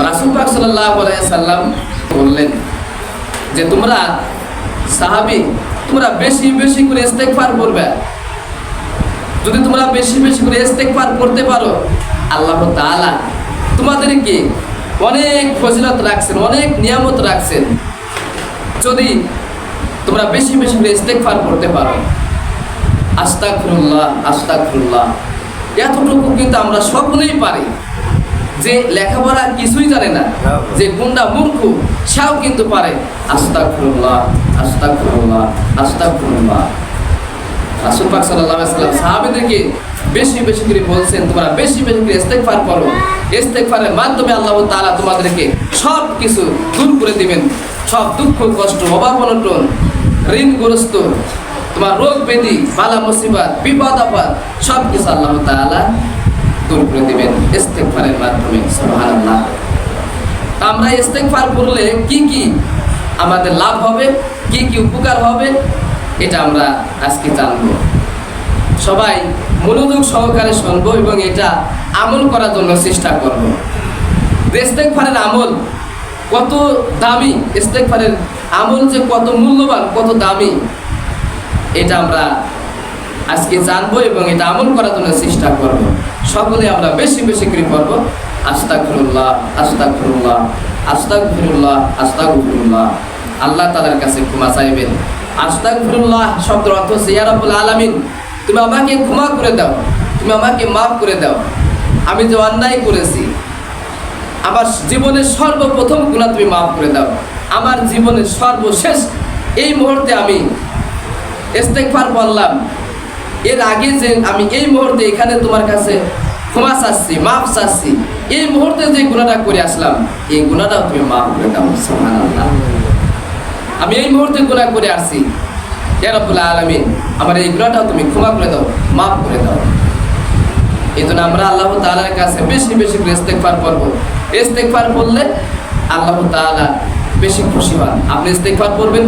রাসুল পাক সাল্লাহ সাল্লাম বললেন যে, তোমরা সাহাবি, তোমরা বেশি বেশি করে ইস্তেগফার করবে যদি তোমরা বেশি বেশি করে ইস্তেগফার করতে পারো, আল্লাহ তাআলা তোমাদেরকে অনেক ফজিলত রাখছেন, অনেক নিয়ামত রাখছেন। যদি তোমরা বেশি বেশি করে ইস্তেগফার করতে পারো, আস্তাগফিরুল্লাহ আস্তাগফিরুল্লাহ। এতটুকু কিন্তু আমরা সকলেই পারি। যে লেখাপড়া কিছুই জানে না যে গুন্ডা মূর্খ সেও কিন্তু পারে আস্তাগফিরুল্লাহ আস্তাগফিরুল্লাহ আস্তাগফিরুল্লাহ। রাসূল পাক সাল্লাল্লাহু আলাইহি সাল্লাম সাহাবীদেরকে বেশি বেশি করে বলছেন তোমরা বেশি বেশি করে ইস্তেগফার করো। মাধ্যমে আল্লাহ তাআলা তোমাদেরকে সব কিছু দূর করে দিবেন। সব দুঃখ কষ্ট অভাব অনটন ঋণগ্রস্ত তোমার রোগ ব্যাধি বালা মুসিবত বিপদ আপদ সব কিছু আল্লাহ তাআলা দূর করে দিবেন ইস্তেগফারের মাধ্যমে, সুবহানাল্লাহ। আমরা ইস্তেগফার করলে কি কি আমাদের লাভ হবে, কি কি উপকার হবে, এটা আমরা আজকে জানব। সবাই মনোযোগ সহকারে শুনব এবং এটা আমল করার জন্য চেষ্টা করব। ইস্তেগফারের আমল কত দামি, ইস্তেগফারের আমল যে কত মূল্যবান, কত দামি, এটা আমরা আজকে জানব এবং এটা আমল করার জন্য চেষ্টা করব। সকলে আমরা বেশি বেশি করে করব আস্তাগফিরুল্লাহ আস্তাগফিরুল্লাহ আস্তাগফিরুল্লাহ আস্তাগফিরুল্লাহ। আল্লাহ তাআলার কাছে ক্ষমা চাইবেন। আস্তাগফিরুল্লাহ শব্দের অর্থ রাব্বুল আলামিন, তুমি আমাকে ক্ষমা করে দাও, তুমি আমাকে মাফ করে দাও। আমি যে অন্যায় করেছি, আমার জীবনের সর্বপ্রথম গুণা তুমি মাফ করে দাও। আমার জীবনের সর্বশেষ এই মুহূর্তে আমি ইস্তেগফার বললাম এর আগে যে আমি এই মুহূর্তে এখানে তোমার কাছে ক্ষমা চাচ্ছি, মাফ চাচ্ছি, এই মুহূর্তে যে গুণাটা করে আসলাম, এই গুণাটাও তুমি মাফ করে দাও আমি এই মুহূর্তে গুণা করে আসছি। হে রব্বুল আলামিন, আমার এই গুণাটাও তুমি ক্ষমা করে দাও, মাফ করে দাও। এই জন্য আমরা আল্লাহ তাআলার কাছে বেশি বেশি করে ইস্তেগফার করব। ইস্তেগফার করলে আল্লাহ তাআলা বেশি খুশি হন। আপনি ইস্তেগফার করবেন,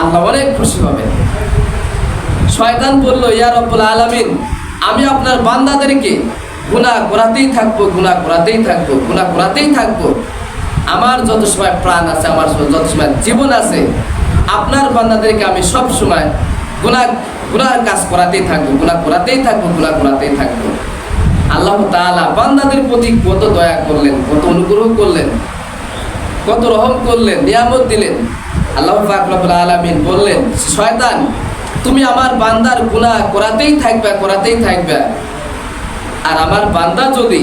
আল্লাহ অনেক খুশি হবেন। শয়তান বলল, ইয়া রব্বুল আলামিন, আমি আপনার বান্দাদেরকে গুনাহ করাতেই থাকব, গুনাহ করাতেই থাকব, গুনাহ করাতেই থাকব। আমার যত সময় প্রাণ আছে, আমার যত সময় জীবন আছে, আপনার বান্দাদেরকে আমি সব সময় গুনাহ গুনার কাজ করাতেই থাকব, গুনাহ করাতেই থাকব, গুনাহ করাতেই থাকব। আল্লাহ তাআলা বান্দাদের প্রতি কত দয়া করলেন, কত অনুগ্রহ করলেন, কত রহম করলেন, নিয়ামত দিলেন। আল্লাহ পাক রব্বুল আলামিন বললেন, শয়তান তুমি আমার বান্দার গুনাহ করাতেই থাকবে করাতেই থাকবে। আর আমার বান্দা যদি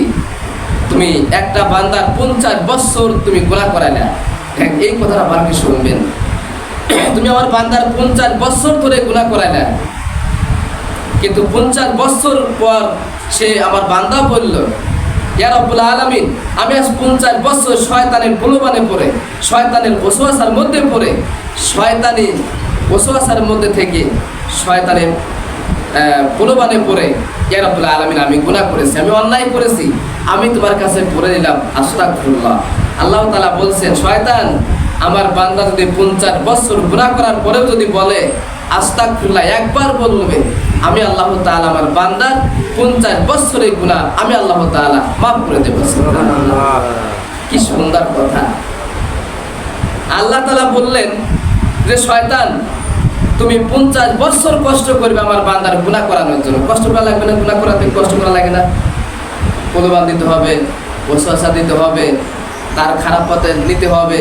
তুমি একটা বান্দার পঞ্চাশ বছর তুমি গুনাহ করাই না এই কথাটা আমাকে শুনবেন? তুমি আমার বান্দার পঞ্চাশ বছর ধরে গুনাহ করাই না, কিন্তু পঞ্চাশ বছর পর সে আমার বান্দা বলল, ইয়া রব্বুল আলামিন, আমি আজ পঞ্চাশ বছর শয়তানের প্রলোভনে পড়ে, শয়তানের ওসওয়াসার মধ্যে পড়ে, শয়তানি ওসওয়াসার মধ্যে থেকে শয়তানের প্রলোভনে পড়ে, ইয়া রব্বুল আলামিন, আমি গুনাহ করেছি, আমি অন্যায় করেছি, আমি তোমার কাছে পড়ে নিলাম আস্তাগফিরুল্লাহ। আল্লাহ তালা বলছেন, শয়তান, আমার বান্দা যদি পঞ্চাশ বছর গুনাহ করার পরেও যদি বলে, আস্তাগফিরুল্লাহ, একবার বলবে, আমি আল্লাহ তাআলা আমার বান্দার পঞ্চাশ বছরের গুনাহ, আমি আল্লাহ তাআলা মাফ করে দেব। কি সুন্দর কথা। আল্লাহ তালা বললেন যে শয়তান, তুমি পঞ্চাশ বছর কষ্ট করবে আমার বান্দার গুনাহ করানোর জন্য। কষ্ট করা লাগবে না, গুনাহ করাতে কষ্ট করা লাগে না। কোলবান দিতে হবে ওসওয়াসা দিতে হবে, তার খারাপ পথে নিতে হবে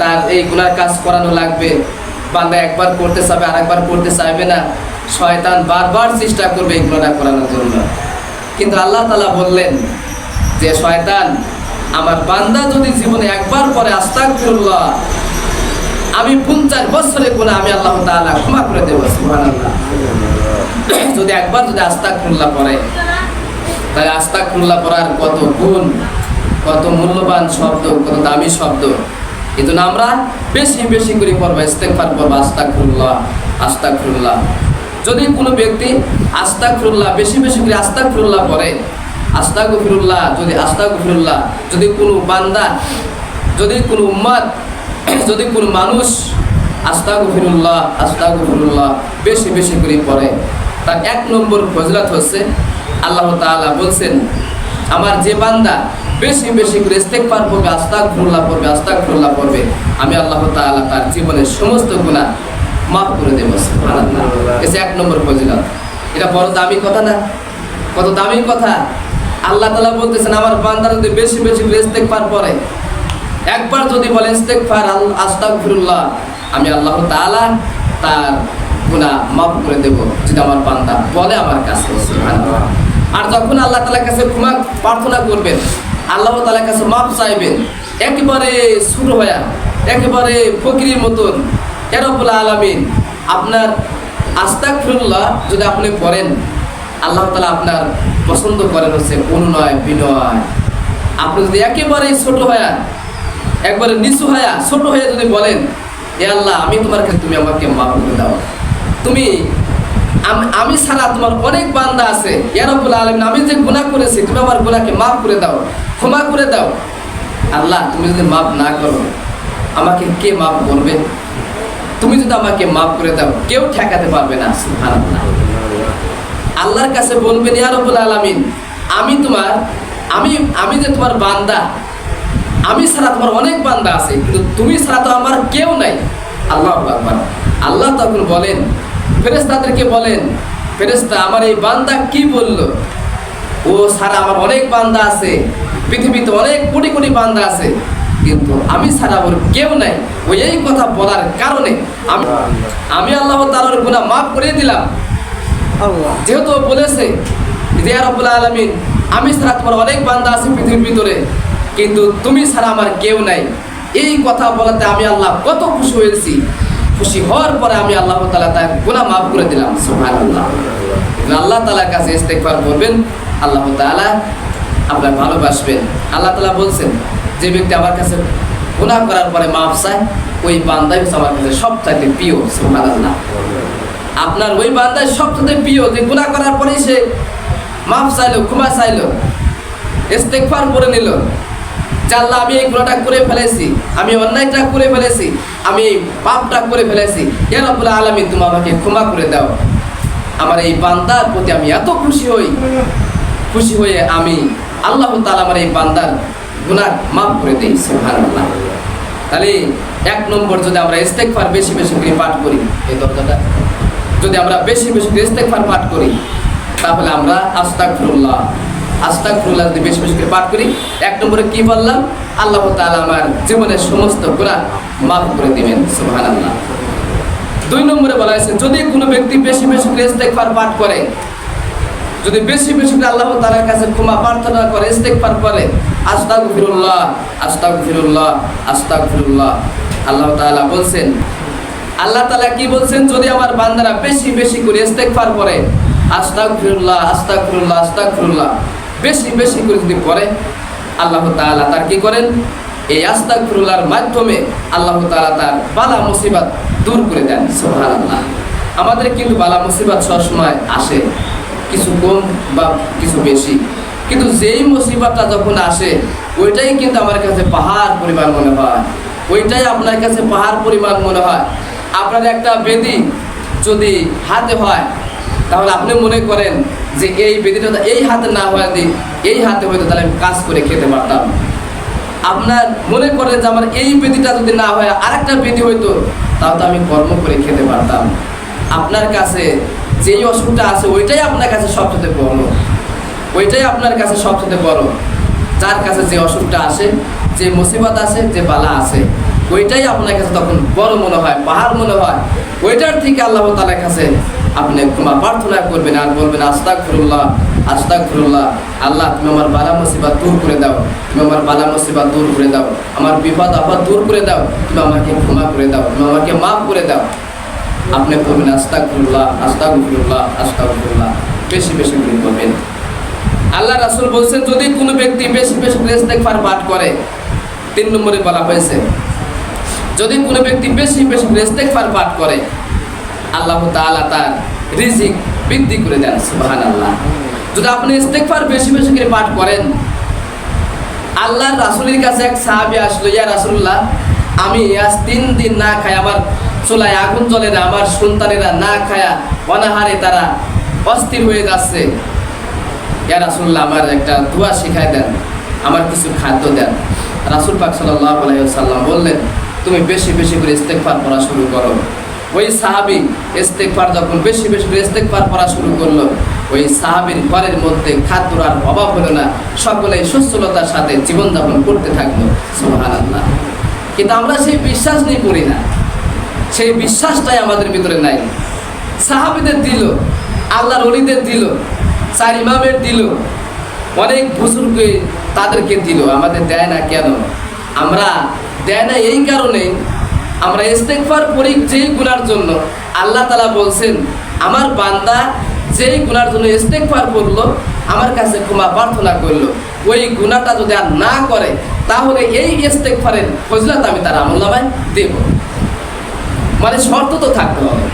তার এই গুণার কাজ করানো লাগবে। বান্দা একবার করতে চাবে আর একবার করতে চাইবে না। শয়তান বারবার চেষ্টা করবে এই গুণাটা করানোর জন্য। কিন্তু আল্লাহ তালা বললেন যে, শয়তান, আমার বান্দা যদি জীবনে একবার পরে আস্তাক আমি পঞ্চাশ বছরে গুণা আমি আল্লাহ তাআলা ক্ষমা করে দেবো, সুবহানাল্লাহ। যদি একবার যদি আস্তাক ফিরুল্লাহ পরে তাহলে আস্তাক ফিরুল্লাহ পড়ার কত গুণ, কত মূল্যবান শব্দ, কত দামি শব্দ। জন্য আমরা বেশি বেশি করে পড়ব, ইস্তেগফার পড়ব, আস্তাগফিরুল্লাহ আস্তাগফিরুল্লাহ। যদি কোনো ব্যক্তি আস্তাগফিরুল্লাহ, বেশি বেশি করে আস্তাগফিরুল্লাহ পড়ে, আস্তাগফিরুল্লাহ, যদি আস্তাগফিরুল্লাহ, যদি কোনো বান্দা, যদি কোনো উম্মাদ যদি কোনো মানুষ আস্তাগফিরুল্লাহ আস্তাগফিরুল্লাহ বেশি বেশি করে পড়ে তার এক নম্বর ফজলত হচ্ছে আল্লাহ তাআলা বলছেন আমার যে বান্দা বেশি বেশি করে ইস্তেকবার পড়বে আস্তাক ফুল্লাহ পড়বে আস্তাক ফুল্লাহ পড়বে আমি আল্লাহ তাআলা তার জীবনের সমস্ত গুণা মাফ করে দেবো। সুবহানাল্লাহ। এসে এক নম্বর ফজিলত। এটা বড় দামি কথা না? কত দামি কথা? আল্লাহ তাআলা বলতেছেন আমার বান্দারা যদি বেশি বেশি করে ইস্তেকবার পড়ে একবার যদি বলে ইস্তেগফার আস্তাগফিরুল্লাহ আমি আল্লাহ তাআলা তার গুনাহ মাফ করে দেব, যদি আমার বান্দা বলে আমার কাছে। আর যখন আল্লাহ তাআলার কাছে ক্ষমা, প্রার্থনা করবেন, আল্লাহ তাআলার কাছে মাফ চাইবেন, একেবারে ছোট হয়া একেবারে ফকিরের মতন এরবুল আলামিন, আপনার আস্তাগফিরুল্লাহ যদি আপনি পড়েন আল্লাহ তালা আপনার পছন্দ করেন হচ্ছে অনুনয়, বিনয় আপনি যদি একেবারে ছোট হয়া একবারে নিচু হয়া ছোট হয়ে যদি বলেন, এ আল্লাহ, আমি তোমার কাছে, তুমি আমাকে মাফ করে দাও। তুমি, আমি ছাড়া তোমার অনেক বান্দা আছে। ইয়ারবুল আলম আমি যে গুনাহ করেছি, তুমি আমার গুনাহকে মাফ করে দাও, ক্ষমা করে দাও। আল্লাহ, তুমি যদি মাফ না করো, আমাকে কে মাফ করবে? তুমি যদি আমাকে মাফ করে দাও, কেউ ঠেকাতে পারবে না আল্লাহর কাছে বলবেন, ইয়া রব্বুল আলামিন, আমি তোমার, আমি আমি যে তোমার বান্দা আমি ছাড়া তোমার অনেক বান্দা আছে কিন্তু তুমি ছাড়া তো আমার কেউ নাই। আল্লাহ আকবার। আল্লাহ তখন বলেন ফেরেশতাদেরকে বলেন ফেরেশতা আমার এই বান্দা কি বলল? ও ছাড়া আমার অনেক বান্দা আছে পৃথিবীতে অনেক কোটি কোটি বান্দা আছে কিন্তু আমি ছাড়া ওর কেউ নাই। ওই এই কথা বলার কারণে আমি আমি আল্লাহ তাআলার গুনাহ মাফ করে দিলাম। যেহেতু ও বলেছে যে রব্বুল আলামিন আমি ছাড়া তোমার অনেক বান্দা আছে পৃথিবীর ভিতরে কিন্তু তুমি ছাড়া আমার কেউ নাই। এই কথা বলাতে আমি আল্লাহ কত খুশি হয়েছি। খুশি হওয়ার পরে আমি আল্লাহ তাআলা তার গুনাহ মাফ করে দিলাম। সুবহানাল্লাহ। আল্লাহ আল্লাহ তালার কাছে ইস্তেগফার করবেন। আল্লাহ তাআলা আপনার ভালোবাসবেন। আল্লাহ তালা বলছেন, যে ব্যক্তি আমার কাছে গুনাহ করার পরে মাফ চায়, ওই বান্দাই হচ্ছে আমার কাছে সবচাইতে প্রিয়। সুবহানাল্লাহ। আপনার ওই বান্দার সবচেয়ে প্রিয় যে গুনাহ করার পরে সে মাফ চাইলো, ক্ষমা চাইলো, ইস্তেগফার করে নিল। আল্লাহ, আমি এই গুণাটা করে ফেলেছি। আমি অন্যায়টা করে ফেলেছি। আমি এই পাপটা করে ফেলেছি। ইয়া রাব্বুল আলামিন, তুমি আমাকে ক্ষমা করে দাও। আমার এই বান্দার প্রতি আমি এত খুশি হই। খুশি হয়ে আমি আল্লাহ তাআলা আমার এই বান্দার গুনাহ মাফ করে দিই, সুবহানাল্লাহ। তাহলে এক নম্বর যদি আমরা ইস্তেগফার বেশি বেশি করে পাঠ করি, এই দরজাটা, যদি আমরা বেশি বেশি করে ইস্তেগফার পাঠ করি, তাহলে আমরা আস্তাগফিরুল্লাহ। আস্তাগফিরুল্লাহ যদি বেশি বেশি করে পাঠ করি, এক নম্বরে কি বললাম? আল্লাহ তাআলা আমার জীবনের সমস্ত গুনাহ মাফ করে দিবেন, সুবহানাল্লাহ। দুই নম্বরে বলা হয়েছে, যদি কোনো ব্যক্তি বেশি বেশি করে ইস্তেগফার পাঠ করে, যদি বেশি বেশি করে আল্লাহ তাআলার কাছে ক্ষমা প্রার্থনা করে, ইস্তেগফার করে, আস্তাগফিরুল্লাহ আস্তাগফিরুল্লাহ আস্তাগফিরুল্লাহ। আল্লাহ তাআলা বলছেন, আল্লাহ তাআলা কি বলছেন? যদি আমার বান্দারা বেশি বেশি করে ইস্তেগফার করে, আস্তাগফিরুল্লাহ আস্তাগফিরুল্লাহ আস্তাগফিরুল্লাহ। বেশি বেশি করে যদি করে, আল্লাহ তাআলা তার কি করেন? এই আস্তাগফিরুল্লাহর মাধ্যমে আল্লাহ তাআলা তার বালা মুসিবত দূর করে দেন আল্লাহ আমাদের কিন্তু বালা মুসিবত সবসময় আসে, কিছু কম বা কিছু বেশি। কিন্তু যেই মুসিবতটা যখন আসে, ওইটাই কিন্তু আমার কাছে পাহাড় পরিমাণ মনে হয়। ওইটাই আপনার কাছে পাহাড় পরিমাণ মনে হয়। আপনার একটা বেদি যদি হাতে হয়, তাহলে আপনি মনে করেন যে এই বেদিটা এই হাতে না হয় দি এই হাতে হয়তো তাহলে আমি কাজ করে খেতে পারতাম। আপনার মনে করেন যে আমার এই বেদিটা যদি না হয়, আরেকটা বেদি হইতো তাও তো আমি কর্ম করে খেতে পারতাম। আপনার কাছে যেই অসুখটা আছে, ওইটাই আপনার কাছে সবচেয়ে বড়। ওইটাই আপনার কাছে সবচেয়ে বড়। যার কাছে যে অসুখটা আসে, যে মুসিবত আছে যে বালা আছে ওইটাই আপনার কাছে তখন বড় মনে হয়, পাহাড় মনে হয়। ওইটার থেকে আল্লাহ তালার কাছে আপনি ক্ষমা প্রার্থনা করবেন আর বলবেন আস্তাক ফিরুল্লাহ আস্তাক ফিরুল্লাহ আল্লাহ তুমি আমার বালা মুসিবত দূর করে দাও, তুমি আমার বালা মুসিবত দূর করে দাও, আমার বিপদ আপদ দূর করে দাও, তুমি আমাকে ক্ষমা করে দাও, তুমি আমাকে মাফ করে দাও। আপনি বলবেন আস্তাক ফিরুল্লাহ আস্তাক ফিরুল্লাহ আস্তাক ফিরুল্লাহ বেশি বেশি করে বলবেন। আল্লাহ রাসুল বলছেন, যদি কোনো ব্যক্তি বেশি বেশি করে ইস্তেগফার পাঠ করে, তিন নম্বরে বলা হয়েছে যদি কোনো ব্যক্তি বেশি বেশি করে ইস্তেগফার পাঠ করে, আল্লাহ তাআলা তার রিজিক বৃদ্ধি করে দেন, সুবহানাল্লাহ। যদি আপনি ইস্তেগফার বেশি বেশি করে পাঠ করেন, আল্লাহর রাসূলের কাছে এক সাহাবী আসলো, ইয়া রাসূলুল্লাহ, আমি আজ তিন দিন না খাই, আমার চুলায় আগুন জ্বলে না, আমার সন্তানেরা না খায়া অনাহারে তারা অস্থির হয়ে যাচ্ছে। ইয়া রাসুল্লাহ আমার একটা দোয়া শিখাই দেন, আমার কিছু খাদ্য দেন। রাসুল পাক সাল্লাহ আলাইসাল্লাম বললেন তুমি বেশি বেশি করে ইস্তেকফার পড়া শুরু করো। ওই সাহাবি ইস্তেকফার যখন বেশি বেশি করে ইস্তেকফার পড়া শুরু করল, ওই সাহাবির ঘরের মধ্যে খাদ্যর আর অভাব হলো না, সকলেই সুস্থলতার সাথে জীবনযাপন করতে থাকল। সোহান আল্লাহ কিন্তু আমরা সেই বিশ্বাস নিয়ে করি না। সেই বিশ্বাসটাই আমাদের ভিতরে নাই। সাহাবিদের দিল, আল্লাহর অলিদের দিল, চার ইমামের দিল, অনেক বুজুর্গে তাদেরকে দিল। আমাদের দেয় না কেন? আমরা দেয় না এই কারণে আমরা ইস্তেকফার করি যেই গুণার জন্য। আল্লাহ তালা বলছেন, আমার বান্দা যেই গুণার জন্য ইস্তেকফার করল, আমার কাছে ক্ষমা প্রার্থনা করল। ওই গুনাহটা যদি আর না করে, তাহলে এই ইস্তেকফারের ফজলাত আমি তার আমল্লামায় দেব। মানে শর্ত তো থাকতে হবে।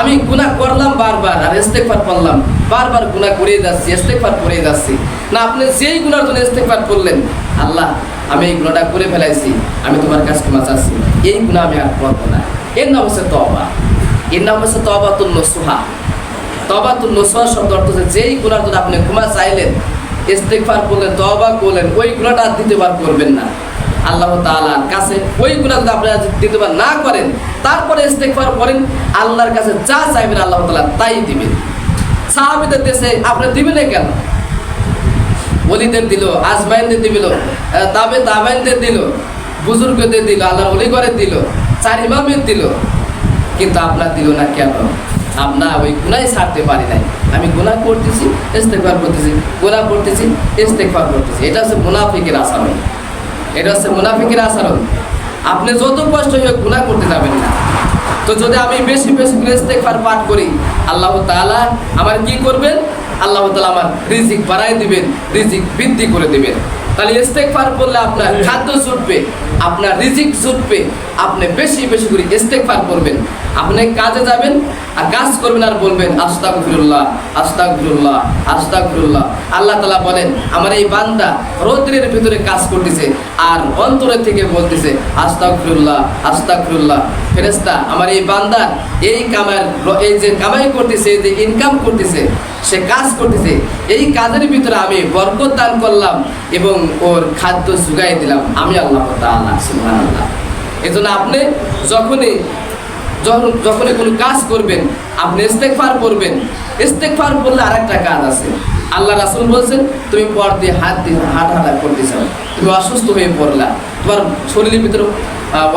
আমি গুণা করলাম বারবার, আর ইস্তেকফার করলাম, বারবার গুণা করে যাচ্ছি ইস্তেকফার করে যাচ্ছি। না, আপনি যেই গুণার জন্য ইস্তেকফার করলেন, আল্লাহ আমি এই গুণাটা করে ফেলাইছি, আমি তোমার কাছে ক্ষমা চাচ্ছি এই গুণা আমি আর করব না। এর নাম হচ্ছে তবা এর নাম হচ্ছে তবা তুল নসুহা। তবা তুল নসুহা শব্দ অর্থ হচ্ছে যেই গুণার জন্য আপনি ক্ষমা চাইলেন ইস্তেকফার করলেন তবা করলেন, ওই গুণাটা আর দ্বিতীয়বার করবেন না। আল্লাহ তাআলার কাছে ওই গুণা যদি আপনারা দ্বিতীয়বার না করেন, তারপরে ইস্তেকফার করেন, আল্লাহর কাছে যা চাইবেন আল্লাহ তালা তাই দিবেন। সাহাবিদের দেশে আপনি দিবেন কেন? অলিদের দিল আজমাইনদের দিল তাবে তাবাইনদের দিল, বুজুর্গদের দিল আল্লাহর করে দিল, চার ইমামের দিল। কিন্তু আপনার দিল না কেন? আমরা ওই গুণাই ছাড়তে পারি নাই। আমি গুনাহ করতেছি ইস্তেকবার করতেছি, গুনাহ করতেছি ইস্তেকবার করতেছি। এটা হচ্ছে মুনাফিকের আচরণ। এটা হচ্ছে মুনাফিকের আচরণ। আপনি যত কষ্ট হয়ে গুনাহ করতে যাবেন না, তো যদি আমি বেশি বেশি ইস্তেকবার পাঠ করি, আল্লাহ তাআলা আমার কি করবেন? আল্লাহ আমার রিজিক বাড়াই দিবেন, রিজিক বৃদ্ধি করে দিবেন। তাহলে ইস্তেকফার করলে আপনার খাদ্য জুটবে, আপনার রিজিক জুটবে, আপনি বেশি বেশি করে ইস্তেকফার করবেন। আপনি কাজে যাবেন আর কাজ করবেন আর বলবেন আস্তাক ফিরুল্লাহ আস্তাক ফিরুল্লাহ আস্তাক ফিরুল্লাহ আল্লাহ তালা বলেন, আমার এই বান্দা রৌদ্রের ভিতরে কাজ করতেছে আর অন্তরের থেকে বলতেছে আস্তাক ফিরুল্লাহ আস্তাক ফিরুল্লাহ ফেরেস্তা আমার এই বান্দা এই কামার, এই যে কামাই করতেছে, এই যে ইনকাম করতেছে সে কাজ করতেছে। এই কাজের ভিতরে আমি বরকত দান করলাম এবং ওর খাদ্য জুগাই দিলাম। আমি আল্লাহ সুবহানাল্লাহ। এই জন্য আপনি যখনই, যখন, যখনই কোনো কাজ করবেন, আপনি ইস্তেকফার করবেন ইস্তেকফার করলে আরেকটা কাজ আছে। আল্লাহ রাসুল বলছেন, তুমি পর দিয়ে হাত দিয়ে হাট হাঁটা করতে চাও। তুমি অসুস্থ হয়ে পড়লা। তোমার শরীরের ভিতরে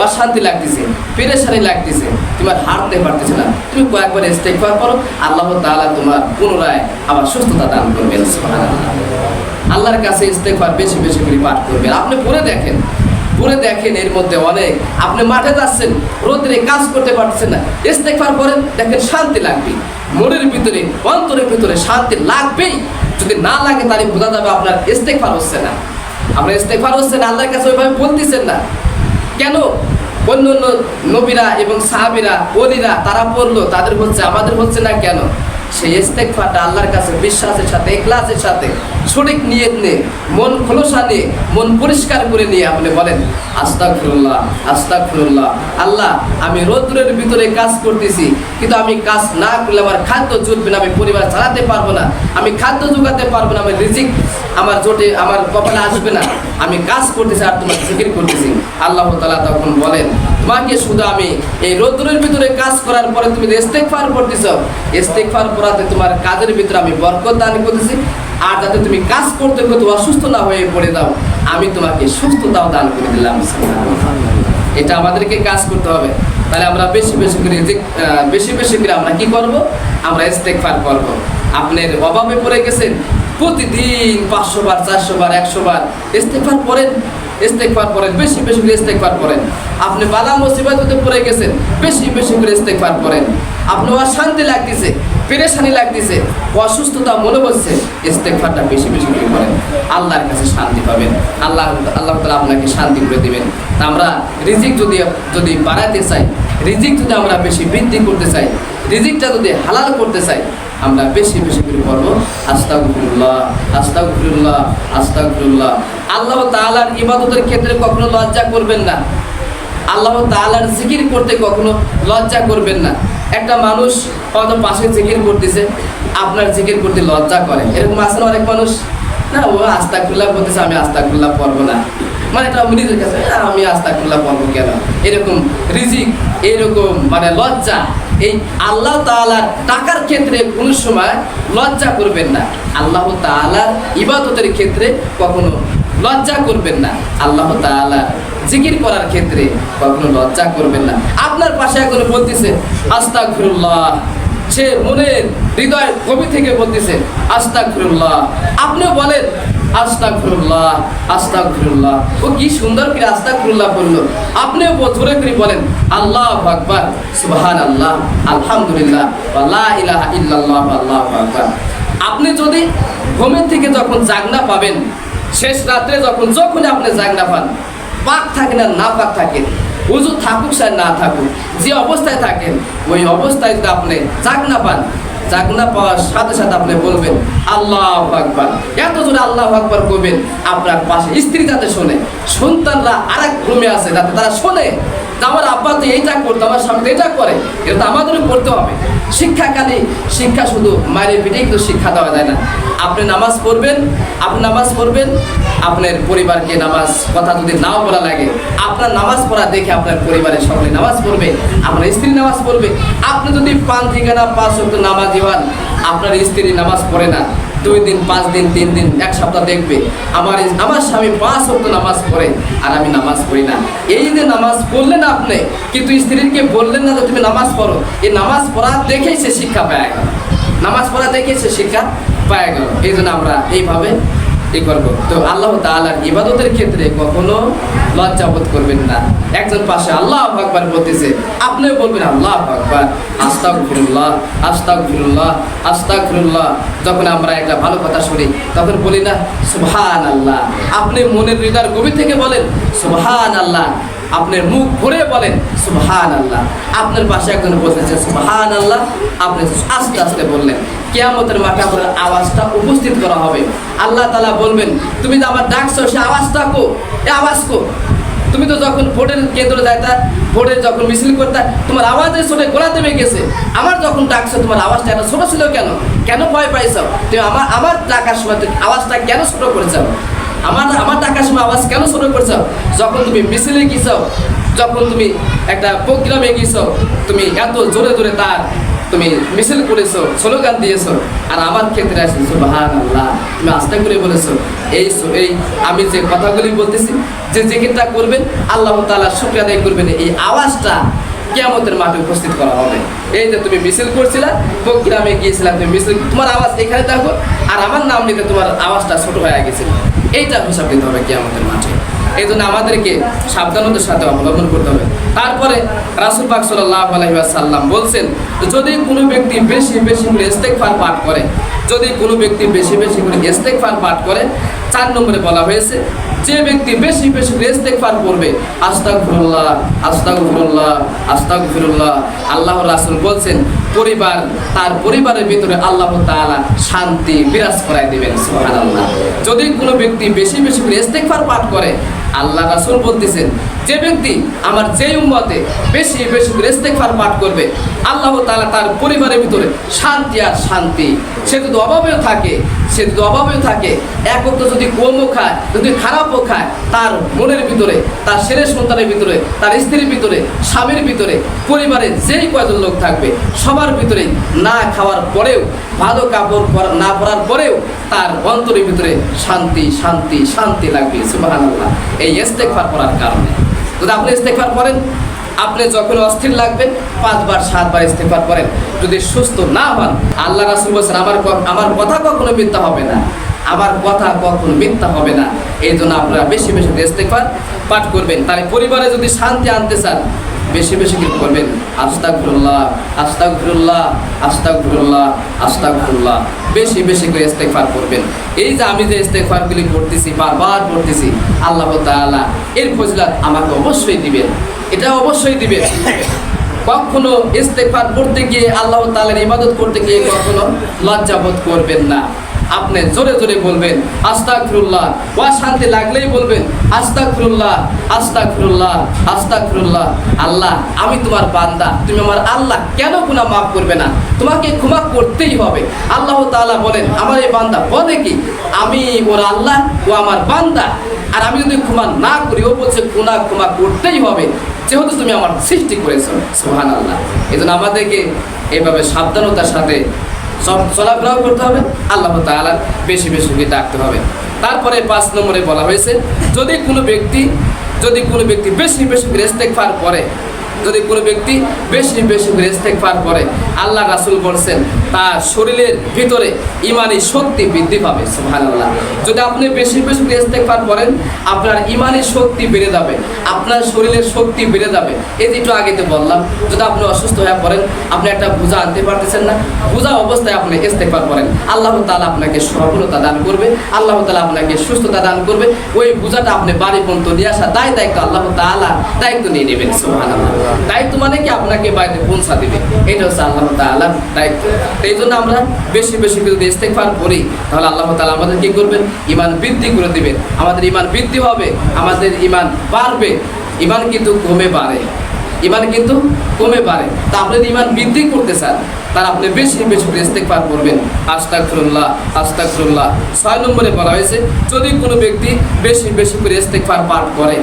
অশান্তি লাগতেছে, পেরেশানি লাগতেছে, তোমার হাঁটতে পারতেছে না। তুমি কয়েকবার স্টেক ইস্তেকফার করো, আল্লাহ তাআলা তোমার পুনরায় আবার সুস্থতা দান করবেন আল্লাহর কাছে স্টেক ইস্তেকফার বেশি বেশি করে পাঠ করবেন। আপনি পড়ে দেখেন পড়ে দেখেন এর মধ্যে অনেক। আপনি মাঠে যাচ্ছেন, রোদ্রে কাজ করতে পারছেন না। ইস্তেকফার করেন, দেখেন শান্তি লাগবে মনের ভিতরে, অন্তরের ভিতরে শান্তি লাগবেই। যদি না লাগে তাহলে বোঝা যাবে আপনার ইস্তেকফার হচ্ছে না। আপনার ইস্তেকফার হচ্ছে না, আল্লাহর কাছে ওইভাবে বলতেছেন না। কেন? অন্য অন্য নবীরা এবং সাহাবিরা বলিরা তারা পড়ল তাদের হচ্ছে, আমাদের হচ্ছে না কেন? সেই ইস্তেকফারটা আল্লাহর কাছে, বিশ্বাসের সাথে, ইখলাসের সাথে, সঠিক নিয়ত নিয়ে, মন খোলসা নিয়ে, মন পরিষ্কার করে নিয়ে আপনি বলেন, আস্তাগফিরুল্লাহ আস্তাগফিরুল্লাহ, আল্লাহ, আমি রৌদ্রের ভিতরে কাজ করতেছি, কিন্তু আমি কাজ না করলে আমার খাদ্য জুটবে না, আমি পরিবার চালাতে পারব না, আমি খাদ্য জোগাতে পারব না আমি রিজিক, আমার জোটে, আমার কপালে আসবে না, আমি কাজ করতেছি আর তোমার জিকির করতেছি। আল্লাহ তালা তখন বলেন তোমাকে শুধু আমি। এই রৌদ্রের ভিতরে কাজ করার পরে তুমি ইস্তেকফার করতেছ ইস্তেকফার করাতে তোমার কাজের ভিতরে আমি বরকত দান করতেছি। আর যাতে তুমি কাজ করতে করতে অসুস্থ না হয়ে পড়ে দাও আমি তোমাকে সুস্থতাও দান করে দিলাম। এটা আমাদেরকে কাজ করতে হবে। তাহলে আমরা বেশি বেশি করে যে বেশি বেশি করে আমরা কি করব? আমরা ইস্তেকফার করব। আপনার অভাবে পড়ে গেছেন প্রতিদিন পাঁচশো বার চারশো বার একশো বার ইস্তেকফার পড়েন, ইস্তেকফার করেন বেশি বেশি করে ইস্তেকফার করেন আপনি বালা মুসিবত হতে পড়ে গেছেন, বেশি বেশি করে ইস্তেকফার করেন আপনি অশান্তি লাগতেছে, পেরেশানি লাগতেছে, অসুস্থতা মনে হচ্ছে, ইস্তেকফারটা বেশি বেশি করে করেন আল্লাহর কাছে শান্তি পাবেন। আল্লাহ আল্লাহ তালা আপনাকে শান্তি করে দেবেন। তা আমরা রিজিক যদি যদি বাড়াতে চাই, রিজিক যদি আমরা বেশি বৃদ্ধি করতে চাই, রিজিকটা যদি হালাল করতে চাই আমরা বেশি বেশি করে পড়ব, আস্তাগফিরুল্লাহ আস্তাগফিরুল্লাহ আস্তাগফিরুল্লাহ। আল্লাহ তাআলার ইবাদতের ক্ষেত্রে কখনো লজ্জা করবেন না। আল্লাহ তাআলার জিকির করতে কখনো লজ্জা করবেন না। একটা মানুষ হয়তো পাশে জিকির করতেছে, আপনার জিকির করতে লজ্জা করে। এরকম আছে অনেক মানুষ? না, ও আস্তা খুল্লা বলতেছে, আমি আস্তা খুল্লা পড়ব না। মানে আমি নিজের কাছে "আহ, আমি আস্তা খুল্লা পড়ব কেন? এরকম রিজিক এরকম মানে লজ্জা। এই আল্লাহ তাআলার টাকার ক্ষেত্রে কোনো সময় লজ্জা করবেন না। আল্লাহ তাআলার ইবাদতের ক্ষেত্রে কখনো লজ্জা করবেন না। আল্লাহ তাআলা জিকির করার ক্ষেত্রে কখনো লজ্জা করবেন না। আপনার পাশে এখন বলতেছে আস্তা আস্তাগফিরুল্লাহ। সে মনের হৃদয় কবি থেকে বলতেছে আস্তা আস্তাগফিরুল্লাহ। আপনিও বলেন আস্তাগফিরুল্লাহ আস্তাগফিরুল্লাহ। ও কি সুন্দর করে আস্তাগফিরুল্লাহ বলল আপনিও ব- জোরে করে বলেন, আল্লাহ আকবার, সুবহানাল্লাহ, আলহামদুলিল্লাহ ওয়া লা ইলাহা ইল্লাল্লাহ আল্লাহু আকবার। আপনি যদি ঘুমের থেকে যখন জাগনা পাবেন, শেষ রাত্রে যখন যখন আপনি জাগনা পান, পাক থাকেন আর না পাক থাকেন উজু থাকুক স্যার, না থাকুক, যে অবস্থায় থাকেন, ওই অবস্থায় যদি আপনি জাগনা পান জাগনা পাওয়ার সাথে সাথে আপনি বলবেন, আল্লাহ আকবার। এত জোরে আল্লাহ আকবার করবেন আপনার পাশে স্ত্রী যাতে শোনে, সন্তানরা আরেক এক আছে যাতে তারা শোনে। আমার আব্বা তো এইটা করতো, আমার স্বামী এটা করে এটা তো আমাদেরও করতে হবে। শিক্ষাকালে শিক্ষা শুধু মায়ের পিঠেই কিন্তু শিক্ষা দেওয়া যায় না। আপনি নামাজ পড়বেন, আপনি নামাজ পড়বেন, আপনার পরিবারকে নামাজ, কথা যদি নাও বলা লাগে, আপনার নামাজ পড়া দেখে আপনার পরিবারের সকলে নামাজ পড়বে, আপনার স্ত্রী নামাজ পড়বে। আপনি যদি পান ঠিকানা, পাঁচ শব্দ নামাজ দিওয়ান আপনার স্ত্রী নামাজ পড়ে না দুই দিন, পাঁচ দিন, তিন দিন, এক সপ্তাহ দেখবে। আমার আমার স্বামী পাঁচ শব্দ নামাজ পড়ে আর আমি নামাজ পড়ি না। এই যে নামাজ পড়লেন আপনি, কিন্তু স্ত্রীকে বললেন না যে তুমি নামাজ পড়ো। এই নামাজ পড়া দেখেই সে শিক্ষা পায় গেল। নামাজ পড়া দেখেই সে শিক্ষা পায় গেল। এই জন্য আমরা এইভাবে করব তো আল্লাহ তালার ইবাদতের ক্ষেত্রে কখনো লজ্জাবোধ করবেন না। একজন পাশে আল্লাহ বলতেছে, আপনিও বলবেন আল্লাহ আকবার। আস্তাগফিরুল্লাহ আস্তাগফিরুল্লাহ আস্তাগফিরুল্লাহ। যখন আমরা একটা ভালো কথা শুনি, তখন বলি না সুবহান আল্লাহ আপনি মনের হৃদয়ের গভীর থেকে বলেন সুবহান আল্লাহ আপনার মুখ ভরে বলেন সুবহান আল্লাহ আপনার পাশে একজন বলতেছে সুবহান আল্লাহ আপনি আস্তে আস্তে বললেন। কেয়ামতের মাঠে আপনার আওয়াজটা উপস্থিত করা হবে। আল্লাহ তালা বলবেন, তুমি তো আমার ডাকছো, সে আওয়াজটা কো, এ আওয়াজ কো? তুমি তো যখন ভোটের কেন্দ্রে যাইতা, ভোটের যখন মিছিল করতা, তোমার আওয়াজের শুনে গোলা দেবে গেছে। আমার যখন ডাকছো, তোমার আওয়াজটা এত ছোট ছিল কেন? কেন ভয় পাইছ? তুমি আমার আমার ডাকার সময় আওয়াজটা কেন ছোট করেছ? আমার আমার টাকার সময় আওয়াজ কেন ছোট করছ? যখন তুমি মিছিলে গিয়েছো, যখন তুমি একটা প্রোগ্রামে গিয়েছো, তুমি এত জোরে জোরে তার তুমি মিছিল করেছ, স্লোগান দিয়েছ, আর আমার ক্ষেত্রে আসে সুবাহান আল্লাহ তুমি আস্তে করে বলেছ, এই এই আমি যে কথাগুলি বলতেছি, যে জিকিরটা করবেন, আল্লাহ তাআলা শুক্রিয়া আদায় করবেন, এই আওয়াজটা কিয়ামতের মাঠে উপস্থিত করা হবে। এই যে তুমি মিছিল করছিলা, প্রোগ্রামে গিয়েছিলা, তুমি মিছিল তোমার আওয়াজ এখানে থাকো, আর আমার নাম নিতে তোমার আওয়াজটা ছোট হয়ে গেছিল। এইটা হিসাব দিতে হবে কি আমাদের মাঠে। এই জন্য আমাদেরকে সাবধানতার সাথে অবলম্বন করতে হবে। তারপরে রাসুল পাক সাল্লাহ আলহিহাসাল্লাম বলছেন, যদি কোনো ব্যক্তি বেশি বেশি করে ইস্তেকফার পাঠ করে, যদি কোনো ব্যক্তি বেশি বেশি করে ইস্তেকফার পাঠ করে, চার নম্বরে বলা হয়েছে, যে ব্যক্তি বেশি বেশি ইস্তেকফার করবে, আস্তাগফিরুল্লাহ আস্তাগফিরুল্লাহ আস্তাগফিরুল্লাহ আল্লাহ রাসূল বলছেন পরিবার, তার পরিবারের ভিতরে আল্লাহ তালা শান্তি বিরাজ করাই দিবেন যদি কোনো ব্যক্তি বেশি বেশি করে ইস্তেকফার পাঠ করে আল্লাহ রাসূল বলতেছেন, যে ব্যক্তি আমার যেই উম্মতে বেশি বেশি করে ইস্তেগফার পাঠ করবে, আল্লাহ তাআলা তার পরিবারের ভিতরে শান্তি আর শান্তি। সে যদি অভাবেও থাকে, সে যদি অভাবেও থাকে এক অক্ত যদি কমও খায়, যদি খারাপও খায়, তার মনের ভিতরে, তার ছেলে সন্তানের ভিতরে, তার স্ত্রীর ভিতরে, স্বামীর ভিতরে পরিবারে যেই কয়জন লোক থাকবে, সবার ভিতরে না খাওয়ার পরেও ভালো কাপড় না পরার পরেও তার অন্তরের ভিতরে শান্তি শান্তি শান্তি লাগবে, সুবহানাল্লাহ। এই ইস্তেগফার করার কারণে। যদি আপনি ইস্তেগফার করেন আপনি যখন অস্থির লাগবেন, পাঁচবার, সাতবার ইস্তেগফার করেন যদি সুস্থ না হন, আল্লাহ রাসুল বলেছেন, আমার আমার কথা কখনো মিথ্যা হবে না। আমার কথা কখনো মিথ্যা হবে না। এই জন্য আপনারা বেশি বেশি করে ইস্তেগফার পাঠ করবেন। তাহলে পরিবারে যদি শান্তি আনতে চান বেশি বেশি করে করবেন আস্তাগফিরুল্লাহ আস্তাগফিরুল্লাহ আস্তাগফিরুল্লাহ আস্তাগফিরুল্লাহ। বেশি বেশি করে ইস্তেগফার করবেন। এই যে আমি যে ইস্তেগফারগুলি করতেছি বারবার করতেছি আল্লাহ তাআলা এর ফজিলত আমাকে অবশ্যই দিবেন। এটা অবশ্যই দিবেন। কখনো ইস্তেগফার করতে গিয়ে আল্লাহ তাআলার ইবাদত করতে গিয়ে কখনো লজ্জাবোধ করবেন না। আপনি জোরে জোরে বলবেন, আস্তাগফিরুল্লাহ। ওয়া শান্তি লাগলেই বলবেন, আস্তাগফিরুল্লাহ আস্তাগফিরুল্লাহ আস্তাগফিরুল্লাহ। আল্লাহ, আমি তোমার বান্দা, তুমি আমার আল্লাহ, কেন গুনাহ মাফ করবে না? তোমাকে ক্ষমা করতেই হবে। আল্লাহ তাআলা বলেন, আমার এই বান্দা বলে কি? আমি ওর আল্লাহ, ও আমার বান্দা। আর আমি যদি ক্ষমা না করি, ও বলছে, গুনাহ ক্ষমা করতেই হবে। যেহেতু তুমি আমার সৃষ্টি করেছ সুহান আল্লাহ এই আমাদেরকে এভাবে সাবধানতার সাথে চলাফেরাও করতে হবে, আল্লাহ তাআলা বেশি বেশি ডাকতে হবে। তারপরে পাঁচ নম্বরে বলা হয়েছে, যদি কোনো ব্যক্তি, যদি কোনো ব্যক্তি বেশি বেশি রেস্তেক ফার করে, যদি কোনো ব্যক্তি বেশি বেশি রেস্টেক ফার করে আল্লাহ রাসূল বলছেন, তার শরীরের ভিতরে ইমানি শক্তি বৃদ্ধি পাবে, সুবহানাল্লাহ। যদি আপনি বেশি বেশি করে ইস্তেগফার করেন, আপনার ইমানি শক্তি বেড়ে যাবে, আপনার শরীরের শক্তি বেড়ে যাবে। এই একটু আগে তো বললাম, যদি আপনি অসুস্থ হয়ে পড়েন, আপনি একটা বোঝা আনতে পারতেছেন না, বোঝা অবস্থায় আপনি ইস্তেগফার করেন। আল্লাহ তাআলা আপনাকে সফলতা দান করবে, আল্লাহ তালা আপনাকে সুস্থতা দান করবে। ওই বোঝাটা আপনি বাড়ি পর্যন্ত নিয়ে আসা দায় দায়িত্ব আল্লাহ তাআলা দায়িত্ব নিয়ে নেবেন, সুবহানাল্লাহ। দায়িত্ব মানে কি? আপনাকে বাড়িতে পৌঁছা দিবে। এটা হচ্ছে আল্লাহ দায়িত্ব। এই জন্য আমরা বেশি বেশি যদি ইস্তেগফার করি, তাহলে আল্লাহ তাআলা আমাদের কি করবেন? ইমান বৃদ্ধি করে দিবেন। আমাদের ইমান বৃদ্ধি হবে, আমাদের ইমান বাড়বে। ইমান কিন্তু কমে বাড়ে। ইমান কিন্তু কমে বাড়ে। তা ইমান বৃদ্ধি করতে চান তার আপনি বেশি বেশি ইস্তেগফার করবেন। ছয় নম্বরে বলা হয়েছে, যদি কোনো ব্যক্তি বেশি বেশি করে ইস্তেগফার পাঠ করে,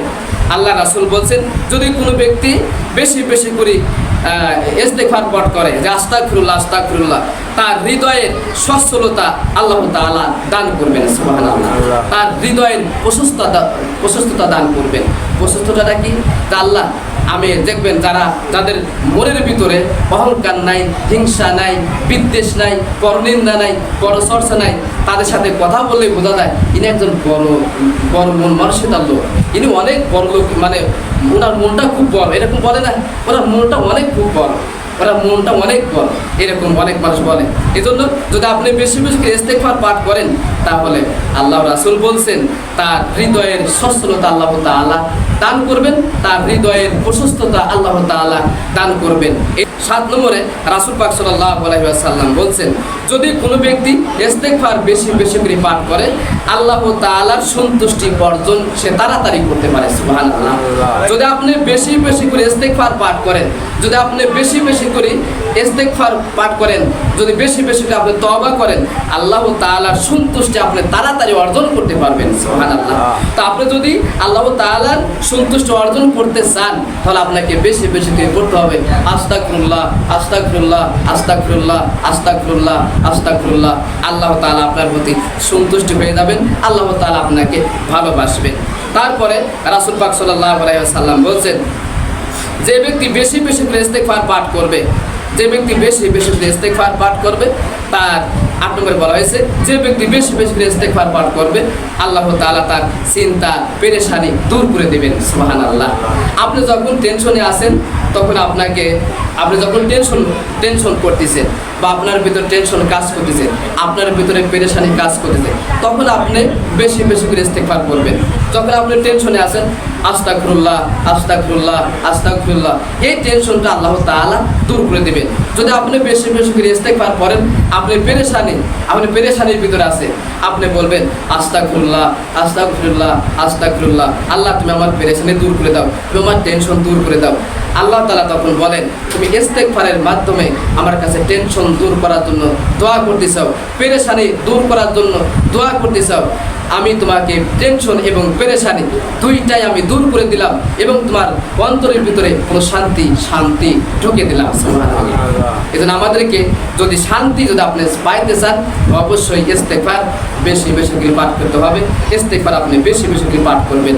আল্লাহ রাসুল বলছেন, যদি কোনো ব্যক্তি বেশি বেশি করে আহ, ইস্তেগফার পাঠ করে যে আস্তা আস্তাগফিরুল্লাহ তার হৃদয়ের সচ্ছলতা আল্লাহ তালা দান করবেন সুবহানাল্লাহ। তার হৃদয়ের প্রশস্ততা প্রশস্ততা দান করবেন। প্রশস্ততাটা কি? তা আল্লাহ, আমি দেখবেন যারা যাদের মনের ভিতরে অহংকার নাই, হিংসা নাই, বিদ্বেষ নাই, পরনিন্দা নাই পরচর্চা নাই, তাদের সাথে কথা বললে বোঝা যায় ইনি একজন বড় বড় মন মানসিকতার লোক। ইনি অনেক বড় লোক মানে ওনার মনটা খুব বড়। এরকম বলে না, ওনার মনটা অনেক খুব বড়। ওরা মনটা অনেক বড়, এরকম অনেক মানুষ বলে। এই জন্য যদি আপনি বেশি বেশি করে পাঠ করেন, তাহলে আল্লাহ রাসুল বলছেন, তার হৃদয়ের সচ্ছলতা আল্লাহ তাল্লাহ দান করবেন, তার হৃদয়ের প্রশস্ততা আল্লাহ তাল্লাহ দান করবেন। সাত নম্বরে রাসূল পাক আলাইহি বলছেন যদি কোনো ব্যক্তি ইস্তেগফার বেশি বেশি করে পাঠ করে আল্লাহ তাআলার সন্তুষ্টি অর্জন সে তাড়াতাড়ি করতে পারে সুবহানাল্লাহ। যদি আপনি বেশি বেশি করে ইস্তেগফার পাঠ করেন যদি আপনি বেশি বেশি করে ইস্তেগফার পাঠ করেন যদি বেশি বেশি করে আপনি তওবা করেন আল্লাহ তাআলার সন্তুষ্টি আপনি তাড়াতাড়ি অর্জন করতে পারবেন সুবহানাল্লাহ। তা আপনি যদি আল্লাহ তাআলার সন্তুষ্টি অর্জন করতে চান তাহলে আপনাকে বেশি বেশি করে করতে হবে। আল্লাহ তালা আপনার প্রতি সন্তুষ্টি হয়ে যাবেন, আল্লাহ তাআলা আপনাকে ভালোবাসবেন। তারপরে রাসুল পাক সাল্লাম বলছেন, যে ব্যক্তি বেশি বেশি করে ইস্তেকফার পাঠ করবে, যে ব্যক্তি বেশি বেশি করে ইস্তেকফার পাঠ করবে, তার আট নম্বরে বলা হয়েছে, যে ব্যক্তি বেশি বেশি করে ইস্তেগফার পাঠ করবে, আল্লাহ তাআলা তার চিন্তা পেরেশানি দূর করে দেবেন, সুবহানাল্লাহ। আপনি যখন টেনশনে আসেন তখন আপনাকে, আপনি যখন টেনশন টেনশন করতেছেন বা আপনার ভিতর টেনশন কাজ করতেছে, আপনার ভিতরে পেরেশানি কাজ করতেছে, তখন আপনি বেশি বেশি করে ইস্তেগফার করবেন। যখন আপনি টেনশনে আছেন এই টেনশনটা আল্লাহ তাআলা দূর করে দিবেন। যদি আপনি বেশি বেশি করে করেন, আপনি পেরেশানি, আপনি পেরেশানির ভিতরে আছে। আপনি বলবেন আল্লাহ, তুমি আমার পেরেশানি দূর করে দাও, তুমি আমার টেনশন দূর করে দাও। আল্লাহ তাআলা তখন বলেন, তুমি ইস্তেগফারের মাধ্যমে আমার কাছে টেনশন দূর করার জন্য দোয়া করতে চাও পেরেশানি দূর করার জন্য দোয়া করতে চাও আমি তোমাকে টেনশন এবং পেরেশানি দুইটাই আমি দূর করে দিলাম এবং তোমার অন্তরের ভিতরে কোনো শান্তি শান্তি ঢুকে দিলাম। এজন্য আমাদেরকে যদি শান্তি যদি আপনি পাইতে চান, অবশ্যই ইস্তেফার বেশি বেশি করে পাঠ করতে হবে। ইস্তেফার আপনি বেশি বেশি করে পাঠ করবেন।